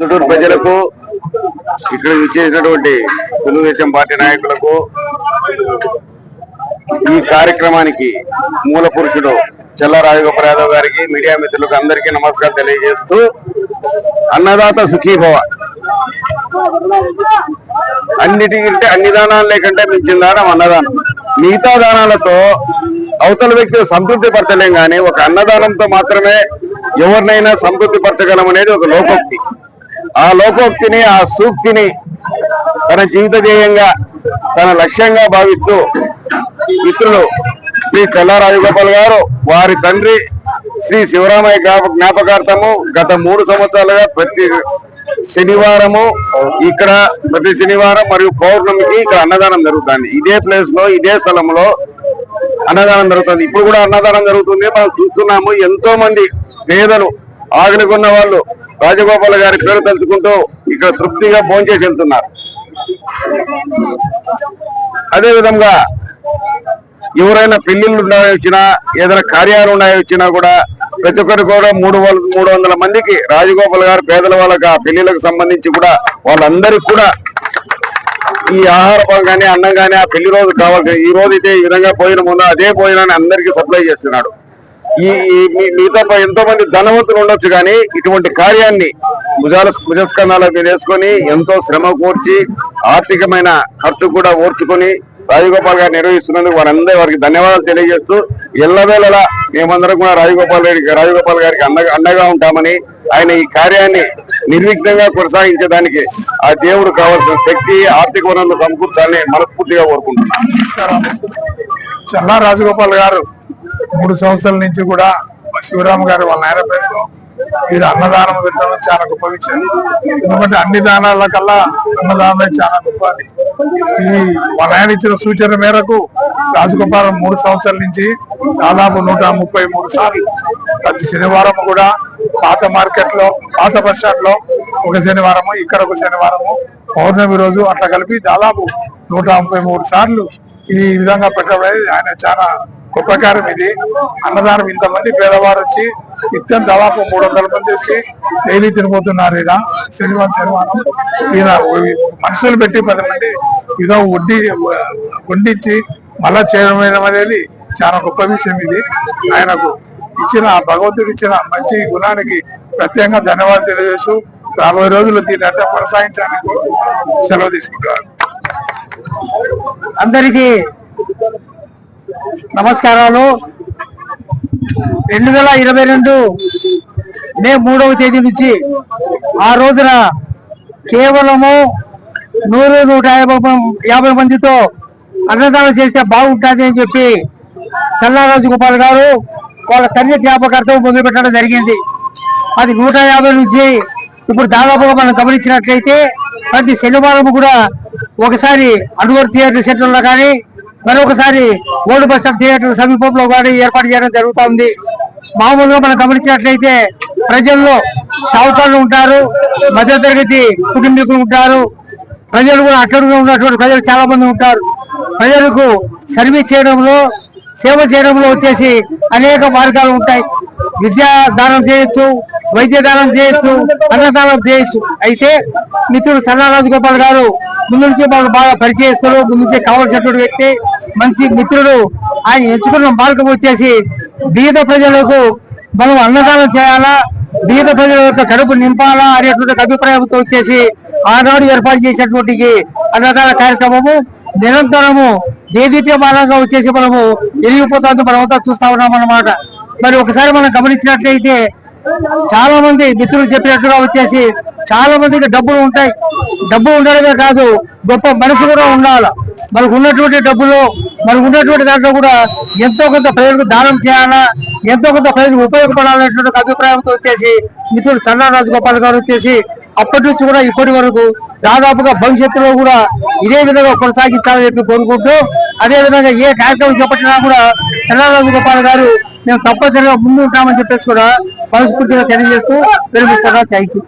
చుట్టూరు ప్రజలకు ఇక్కడ ఇచ్చేసినటువంటి తెలుగుదేశం పార్టీ నాయకులకు ఈ కార్యక్రమానికి మూల పురుషుడు చెల్ల యాదవ్ గారికి మీడియా మిత్రులకు అందరికీ నమస్కారం తెలియజేస్తూ అన్నదాత సుఖీభవ. అన్నిటికంటే అన్ని దానాలు లేకంటే మించిన దానం అన్నదానం. మిగతా దానాలతో అవతల వ్యక్తిని సంతృప్తి పరచలేం కానీ ఒక అన్నదానంతో మాత్రమే ఎవరినైనా సంతృప్తి పరచగలం అనేది ఒక లోకోక్తి. ఆ లోకోక్తిని ఆ సూక్తిని తన జీవిత ధ్యేయంగా తన లక్ష్యంగా భావిస్తూ మిత్రులు శ్రీ చల్లా రాజగోపాల్ గారు వారి తండ్రి శ్రీ శివరామయ్య జ్ఞాపకార్థము గత మూడు సంవత్సరాలుగా ప్రతి శనివారము ఇక్కడ ప్రతి శనివారం మరియు పౌర్ణమికి ఇక్కడ అన్నదానం జరుగుతుంది. ఇదే ప్లేస్లో ఇదే స్థలంలో అన్నదానం జరుగుతుంది. ఇప్పుడు కూడా అన్నదానం జరుగుతుంది. మనం చూస్తున్నాము ఎంతో మంది పేదలు ఆకలికొన్న వాళ్ళు రాజగోపాల్ గారి పేరు తలుచుకుంటూ ఇక్కడ తృప్తిగా భోంచేసి వెళ్తున్నారు. అదే విధంగా ఎవరైనా పెళ్ళిళ్ళు ఉండాలి వచ్చినా ఏదైనా కార్యాలు ఉండాలి వచ్చినా కూడా ప్రతి ఒక్కరు కూడా మూడు మూడు వందల మందికి రాజగోపాల్ గారు పేదల వాళ్ళకి ఆ పెళ్ళిళ్ళకి సంబంధించి కూడా వాళ్ళందరికీ కూడా ఈ ఆహారం కానీ అన్నం కానీ ఆ పెళ్ళి రోజు కావాల్సిన ఈ రోజు అయితే ఈ విధంగా పోయిన ముందు అదే పోయిన అందరికీ సప్లై చేస్తున్నాడు. ఈ మిగతా ఎంతో మంది ధనవంతులు ఉండొచ్చు కానీ ఇటువంటి కార్యాన్ని భుజాల భుజస్కంధాల మీద వేసుకొని ఎంతో శ్రమ కూర్చి ఆర్థికమైన ఖర్చు కూడా ఓర్చుకొని రాజగోపాల్ గారు నిర్వహిస్తున్నందుకు వారందరూ వారికి ధన్యవాదాలు తెలియజేస్తూ ఎల్లవేళలా మేమందరం కూడా రాజగోపాల్ రెడ్డి రాజగోపాల్ గారికి అండగా అండగా ఉంటామని ఆయన ఈ కార్యాన్ని నిర్విఘ్నంగా కొనసాగించడానికి ఆ దేవుడు కావాల్సిన శక్తి ఆర్థిక వనరులు సమకూర్చాలని మనస్ఫూర్తిగా కోరుకుంటున్నాను చల్లా రాజగోపాల్ గారు. మూడు సంవత్సరాల నుంచి కూడా శివరామ గారు వాళ్ళ నాయన పేరులో వీరు అన్నదానం పెట్టడం చాలా గొప్ప విషయం. ఎందుకంటే అన్ని దానాల కల్లా అన్నదానమే చాలా గొప్పది ఈ వాళ్ళ ఆయన ఇచ్చిన సూచన మేరకు రాజగోపాలం మూడు సంవత్సరాల నుంచి దాదాపు నూట ముప్పై మూడు సార్లు ప్రతి శనివారం కూడా పాత మార్కెట్లో పాత బస్ స్టాండ్లో ఒక శనివారము ఇక్కడ ఒక శనివారము పౌర్ణమి రోజు అట్లా కలిపి దాదాపు నూట ముప్పై మూడు సార్లు ఈ విధంగా పెట్టడం ఆయన చాలా ఉపకారం ఇది. అన్నదానం ఇంతమంది పేదవారు వచ్చి నిత్యం దాదాపు మూడు వందల మంది వచ్చి డైలీ తినిపోతున్నారు ఈయన శనివారం శనివారం ఈయన మనుషులు పెట్టి పది మంది ఇదో వడ్డీ వండించి మళ్ళా చేయడం అనేది చాలా గొప్ప విషయం ఇది. ఆయనకు ఇచ్చిన భగవంతుడు ఇచ్చిన మంచి గుణానికి ప్రత్యేకంగా ధన్యవాదాలు తెలియజేస్తూ రాబోయే రోజులు దీన్ని అంతా కొనసాగించాలని సెలవు తీసుకుంటారు అందరికీ నమస్కారాలు. రెండు వేల ఇరవై రెండు మే మూడవ తేదీ నుంచి ఆ రోజున కేవలము నూరు నూట యాభై యాభై మందితో అన్నదానం చేస్తే బాగుంటుంది అని చెప్పి చల్లారాజు గోపాల్ గారు వాళ్ళ తండ్రి జ్ఞాపకార్థం మొదలు పెట్టడం జరిగింది. అది నూట యాభై నుంచి ఇప్పుడు దాదాపుగా మనం గమనించినట్లయితే ప్రతి శనివారం కూడా ఒకసారి అనువర్ థియేటర్ సెంటర్లో కానీ మరొకసారి ఓల్డ్ బస్ స్టాప్ థియేటర్ సమీపంలో కూడా ఏర్పాటు చేయడం జరుగుతూ ఉంది మామూలుగా మనం గమనించినట్లయితే ప్రజల్లో షావుకారులు ఉంటారు మధ్యతరగతి కుటుంబీకులు ఉంటారు ప్రజలు కూడా అట్టడుగా ఉన్నటువంటి ప్రజలు చాలా మంది ఉంటారు. ప్రజలకు సర్వీస్ చేయడంలో సేవ చేయడంలో వచ్చేసి అనేక మార్గాలు ఉంటాయి. విద్యా దానం చేయొచ్చు వైద్య దానం చేయొచ్చు అన్నదానం చేయొచ్చు. అయితే మిత్రుడు చల్లారాజు గోపాల్ గారు ముందు నుంచి మాకు బాగా పరిచయిస్తారు ముందు నుంచి కావలసినటువంటి వ్యక్తి మంచి మిత్రుడు ఆయన ఎంచుకున్న మార్గం వచ్చేసి బీద ప్రజలకు మనం అన్నదానం చేయాలా బీద ప్రజల యొక్క కడుపు నింపాలా అనేటువంటి అభిప్రాయంతో వచ్చేసి ఆనాడు ఏర్పాటు చేసినటువంటి అన్నదాన కార్యక్రమము నిరంతరము దేదీప్యమానంగా వచ్చేసి మనము ఎరిగిపోతుంది మనమంతా చూస్తా ఉన్నాం అన్నమాట మరి ఒకసారి మనం గమనించినట్లయితే చాలా మంది మిత్రులు చెప్పినట్టుగా వచ్చేసి చాలా మందికి డబ్బులు ఉంటాయి. డబ్బు ఉండడమే కాదు గొప్ప మనసు కూడా ఉండాలి. మనకు ఉన్నటువంటి డబ్బులు మనకు ఉన్నటువంటి దాంట్లో కూడా ఎంతో కొంత ప్రజలకు దానం చేయాలా ఎంతో కొంత ప్రజలకు ఉపయోగపడాలనేటువంటి అభిప్రాయంతో వచ్చేసి మిత్రుడు చల్లారాజు గోపాల్ గారు వచ్చేసి అప్పటి నుంచి కూడా ఇప్పటి వరకు దాదాపుగా భవిష్యత్తులో కూడా ఇదే విధంగా కొనసాగించాలని చెప్పి కోరుకుంటూ అదే విధంగా ఏ కార్యక్రమం చేపట్టినా కూడా చల్లారాజు గోపాల్ గారు మేము తప్పనిసరిగా ముందు ఉంటామని చెప్పేసి కూడా మనస్ఫూర్తిగా తెలియజేస్తూ విరమిస్తున్నా థ్యాంక్ యూ